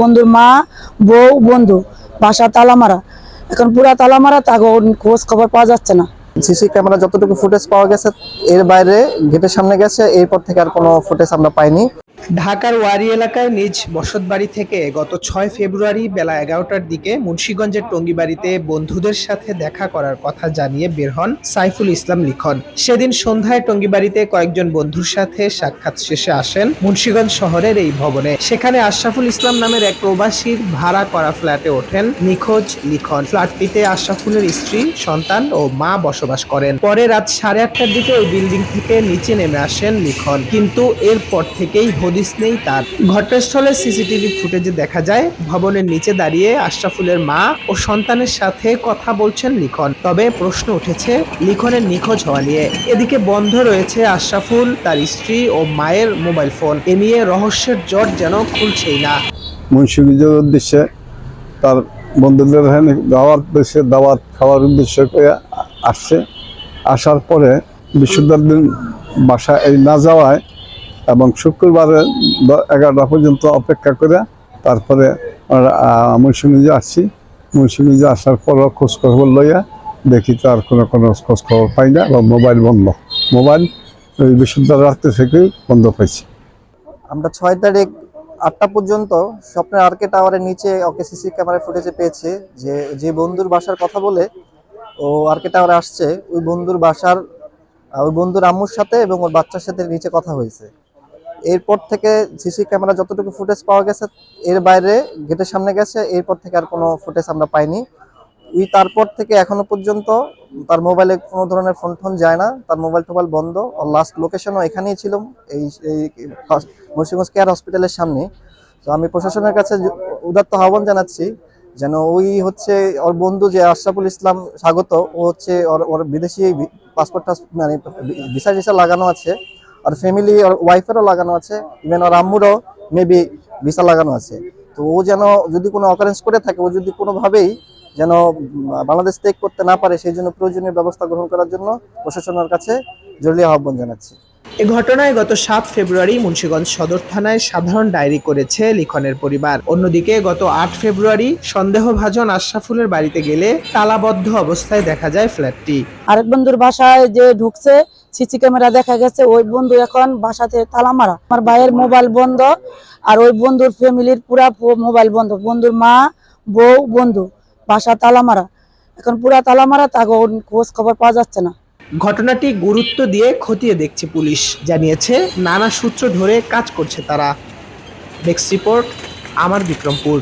বন্ধুর মা, বউ, বন্ধু। বাসা তালামারা। এখন পুরা তালামারা তাকে খোঁজ খবর পাওয়া যাচ্ছে না। সিসি ক্যামেরা যতটুকু ফুটেজ পাওয়া গেছে, এর বাইরে গেটের সামনে গেছে, এরপর থেকে আর কোনো ফুটেজ আমরা পাইনি। ঢাকার ওয়ারি এলাকায় নিজ বসতবাড়ি থেকে গত ছয় ফেব্রুয়ারি বেলা এগারোটার দিকে মুন্সীগঞ্জের টঙ্গিবাড়িতে বন্ধুদের সাথে দেখা করার কথা জানিয়ে বের হন সাইফুল ইসলাম লিখন। সেদিন সন্ধ্যায় টঙ্গিবাড়িতে কয়েকজন বন্ধুর সাথে সাক্ষাৎ শেষে আসেন মুন্সীগঞ্জ শহরের এই ভবনে। সেখানে আশরাফুল ইসলাম নামের এক প্রবাসীর ভাড়া করা ফ্ল্যাটে ওঠেন নিখোঁজ লিখন। ফ্ল্যাটটিতে আশরাফুলের স্ত্রী, সন্তান ও মা বসবাস করেন। পরে রাত সাড়ে আটটার দিকে ওই বিল্ডিং থেকে নিচে নেমে আসেন লিখন। কিন্তু এরপর থেকেই হদিস নেই, তার ঘটনাস্থলে সিসিটিভি ফুটেজে দেখা যায়, ভবনের নিচে দাঁড়িয়ে আশরাফুলের মা ও সন্তানের সাথে কথা বলছেন লিখন। তবে প্রশ্ন উঠেছে, লিখনের নিখোঁজ হওয়া নিয়ে। এদিকে বন্ধ রয়েছে আশরাফুল, তার স্ত্রী ও মায়ের মোবাইল ফোন। এ নিয়ে রহস্যের জট যেন খুলছেই না। মুন্সিগঞ্জের উদ্দেশ্যে তার বন্ধুদের দাওয়াত দেশে দাওয়াত খাওয়ার উদ্দেশ্য করে আসছে। আসার পরে বৃহস্পতিবার দিন বাসা এই না যাওয়ায় এবং শুক্রবারে এগারোটা পর্যন্ত অপেক্ষা করে তারপরে মুন্সিগঞ্জে আসছি। মুন্সিগঞ্জে আসার পরও খোঁজখবর লইয়া দেখি তার কোনো কোনো খোঁজখবর পাই না এবং মোবাইল বন্ধ। মোবাইল ওই বৃহস্পতিবার রাত্রে থেকেই বন্ধ পাইছি। আমরা ছয় তারিখ আটটা পর্যন্ত স্বপ্নের আরকে টাওয়ারের নিচে ওকে সিসি ক্যামেরা ফুটেজে পেয়েছে যে যে বন্ধুর বাসার কথা বলে ও আরকে টাওয়ারে আসছে, ওই বন্ধুর বাসার ওই বন্ধুর আম্মুর সাথে এবং ওর বাচ্চার সাথে নিচে কথা হয়েছে। এরপর থেকে সিসি ক্যামেরা যতটুকু ফুটেজ পাওয়া গেছে, এর বাইরে গেটের সামনে গেছে, এরপর থেকে আর কোনো ফুটেজ আমরা পাইনি। ওই তারপর থেকে এখনও পর্যন্ত তার মোবাইলে কোনো ধরনের ফোন টোন যায় না, তার মোবাইল টোবাইল বন্ধ। লাস্ট লোকেশনও এখানেই ছিল, এই এই মুন্সিগঞ্জ কেয়ার হসপিটালের সামনে। তো আমি প্রশাসনের কাছে উদাত্ত আহ্বান জানাচ্ছি, যেন ওই হচ্ছে ওর বন্ধু যে আশরাফুল ইসলাম স্বাগত, ও হচ্ছে ওর ওর বিদেশি পাসপোর্ট মানে ভিসা টিসা লাগানো আছে। আর ফ্যামিলি ওর ওয়াইফেরও লাগানো আছে ইভেন ওর আম্মুরও মেবি ভিসা লাগানো আছে। তো ও যেন যদি কোনো অকারেন্স করে থাকে ও যদি কোনোভাবেই যেন বাংলাদেশ ত্যাগ করতে না পারে সেই জন্য প্রয়োজনীয় ব্যবস্থা গ্রহণ করার জন্য প্রশাসনের কাছে জরুরি আহ্বান জানাচ্ছি। এ ঘটনায় গত সাত ফেব্রুয়ারি মুন্সিগঞ্জ সদর থানায় সাধারণ ডায়েরি করেছে লিখনের পরিবার। অন্যদিকে গত আট ফেব্রুয়ারি সন্দেহভাজন আশরাফুলের বাড়িতে গেলে তালাবদ্ধ অবস্থায় দেখা যায় ফ্ল্যাটটি। আরেক বন্ধুর বাসায় যে ঢুকছে সিসি ক্যামেরা দেখা গেছে, ওই বন্ধু এখন বাসাতে তালা মারা আমার ভাইয়ের মোবাইল বন্ধ আর ওই বন্ধুর ফ্যামিলির পুরা মোবাইল বন্ধ। বন্ধুর মা, বউ, বন্ধু, বাসা তালা মারা এখন পুরা তালা মারা তাকে খোঁজ খবর পাওয়া যাচ্ছে না। ঘটনাটি গুরুত্ব দিয়ে খতিয়ে দেখছে পুলিশ, জানিয়েছে নানা সূত্র ধরে কাজ করছে তারা। নেক্সট রিপোর্ট আমার বিক্রমপুর।